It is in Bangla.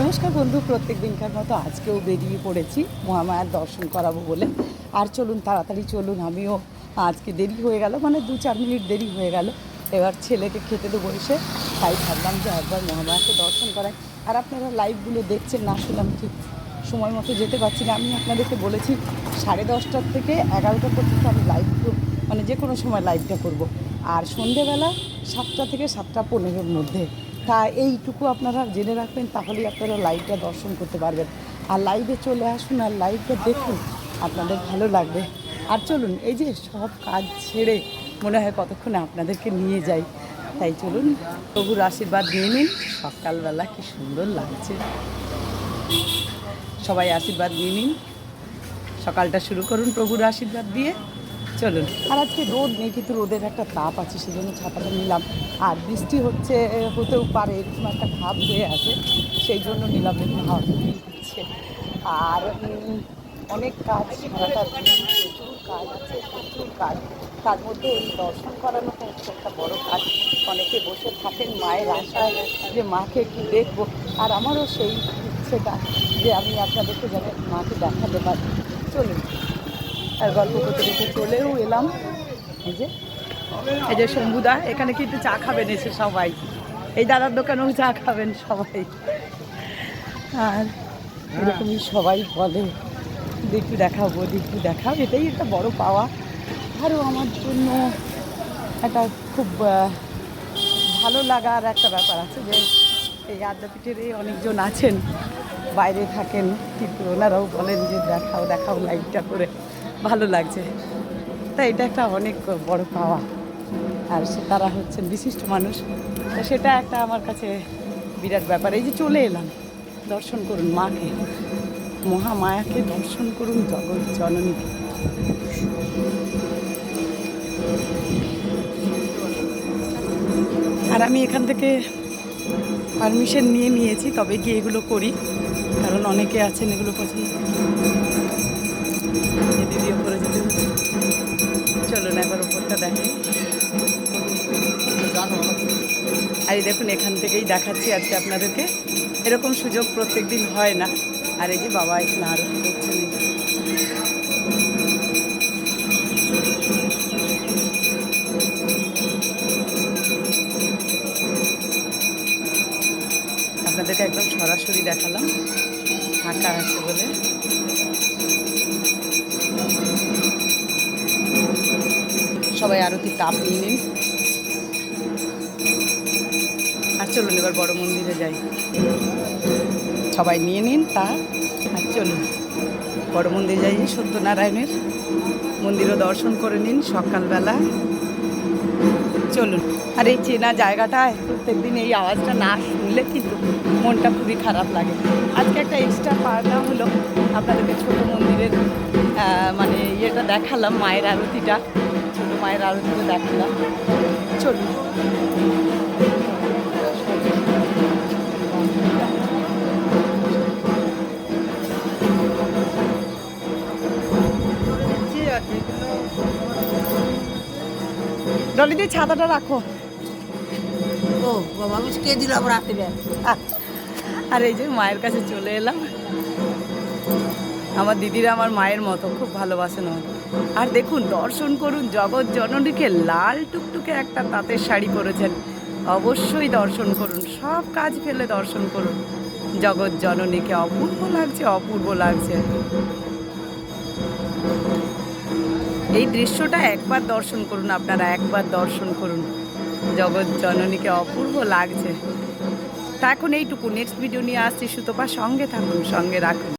নমস্কার বন্ধু, প্রত্যেক দিনকার মতো আজকেও বেরিয়ে পড়েছি। মহামায়ার দর্শন করাবো বলে। আর চলুন, তাড়াতাড়ি চলুন, আমিও আজকে দেরি হয়ে গেল মানে দু চার মিনিট দেরি হয়ে গেল। এবার ছেলেকে খেতে দেবো এসে। তাই ভাবলাম যে একবার মহামায়াকে দর্শন করাই। আর আপনারা লাইভগুলো দেখছেন, না আমি ঠিক সময় মতো যেতে পারছি না। আমি আপনাদেরকে বলেছি, সাড়ে দশটার থেকে এগারোটা পর্যন্ত আমি লাইভ মানে যে কোনো সময় লাইভটা করব। আর সন্ধেবেলা সাতটা থেকে সাতটা পনেরোর মধ্যে। তা এইটুকু আপনারা জেনে রাখবেন তাহলেই আপনারা লাইভটা দর্শন করতে পারবেন। আর লাইভে চলে আসুন আর লাইভটা দেখুন আপনাদের ভালো লাগবে। আর চলুন এই যে সব কাজ ছেড়ে মনে হয় কতক্ষণে আপনাদেরকে নিয়ে যাই তাই চলুন। প্রভুর আশীর্বাদ নিয়ে নিন সকালবেলা কি সুন্দর লাগছে। সবাই আশীর্বাদ নিয়ে নিন। সকালটা শুরু করুন প্রভুর আশীর্বাদ দিয়ে। চলুন। আর আজকে রোদ নেই, কিন্তু রোদের একটা তাপ আছে সেই জন্য ছাতাটা নিলাম। আর বৃষ্টি হচ্ছে হতেও পারে, এরকম একটা ভাব হয়ে আছে, সেই জন্য নিলাম দেখুন হাওয়া হচ্ছে আর অনেক কাজ সারাটা দিন প্রচুর কাজ আছে, প্রচুর কাজ। তার মধ্যে এই দর্শন করানো হচ্ছে একটা বড় কাজ। অনেকে বসে থাকেন মায়ের আশায় যে মাকে একটু দেখব। আর আমারও সেই ইচ্ছেটা যে আমি আপনাদেরকে যেন মাকে দেখাতে পারি। চলুন। আর গল্প করতে করতে চলেও এলাম। এই যে এই যে শম্ভুদা, এখানে কিন্তু চা খাবেন এসে সবাই। এই দাদার দোকানেও চা খাবেন সবাই। আর এরকমই সবাই বলে একটু দেখাবো একটু দেখাও, এটাই একটা বড় পাওয়া। আরও আমার জন্য একটা খুব ভালো লাগার একটা ব্যাপার আছে যে, এই আদ্যাপীঠের এই অনেকজন আছেন, বাইরে থাকেন, কিন্তু ওনারাও বলেন যে দেখাও দেখাও লাইভটা করে। ভালো লাগছে। তাই এটা একটা অনেক বড় পাওয়া। আর সে তারা হচ্ছেন বিশিষ্ট মানুষ। তো সেটা একটা আমার কাছে বিরাট ব্যাপার। এই যে চলে এলাম, দর্শন করুন মাকে। মহামায়াকে দর্শন করুন জগৎ জননীকে। আর আমি এখান থেকে পারমিশন নিয়ে নিয়েছি, তবে গিয়ে এগুলো করি। কারণ অনেকে আছেন এগুলো পছন্দ। দিদি ওপরে যেতে চলুন একবার ওপরটা দেখে আর দেখুন, এখান থেকেই দেখাচ্ছি আজকে আপনাদেরকে। এরকম সুযোগ প্রত্যেক দিন হয় না। আর এই যে বাবা এখানে আরতি করছেন। আপনাদেরকে একদম সরাসরি দেখালাম। ফাঁকা আছে বলে। সবাই আরতি তাপ নিয়ে নিন। আর চলুন এবার বড় মন্দিরে যাই। সবাই নিয়ে নিন তা, আর চলুন। বড় মন্দিরে যাই, সত্যনারায়ণের মন্দিরও দর্শন করে নিন সকালবেলা। চলুন। আর এই চেনা জায়গাটায় প্রত্যেকদিন এই আওয়াজটা না শুনলে কিন্তু মনটা খুবই খারাপ লাগে। আজকে একটা এক্সট্রা পাওনা হলো, আপনাদেরকে ছোট মন্দিরের মানে ইয়েটা দেখালাম, মায়ের আরতিটা। মায়ের আরতিটা দেখালাম। চলুন। ডলিদি ছাতাটা রাখো। ও বাবা আমি কে দিল আবার রাতে ব্যাগ আহ, আর এই যে মায়ের কাছে চলে এলাম। আমার দিদিরা আমার মায়ের মতো, খুব ভালোবাসেন আমাকে। আর দেখুন, দর্শন করুন, জগৎ জননীকে লাল টুকটুকে একটা তাঁতের শাড়ি পরেছেন। অবশ্যই দর্শন করুন, সব কাজ ফেলে দর্শন করুন। জগৎ জননীকে অপূর্ব লাগছে অপূর্ব লাগছে। এই দৃশ্যটা একবার দর্শন করুন আপনারা, একবার দর্শন করুন। জগৎ জননীকে অপূর্ব লাগছে। তা এখন এইটুকু নেক্সট ভিডিও নিয়ে আসছি সুতপা, সঙ্গে থাকুন, সঙ্গে রাখুন।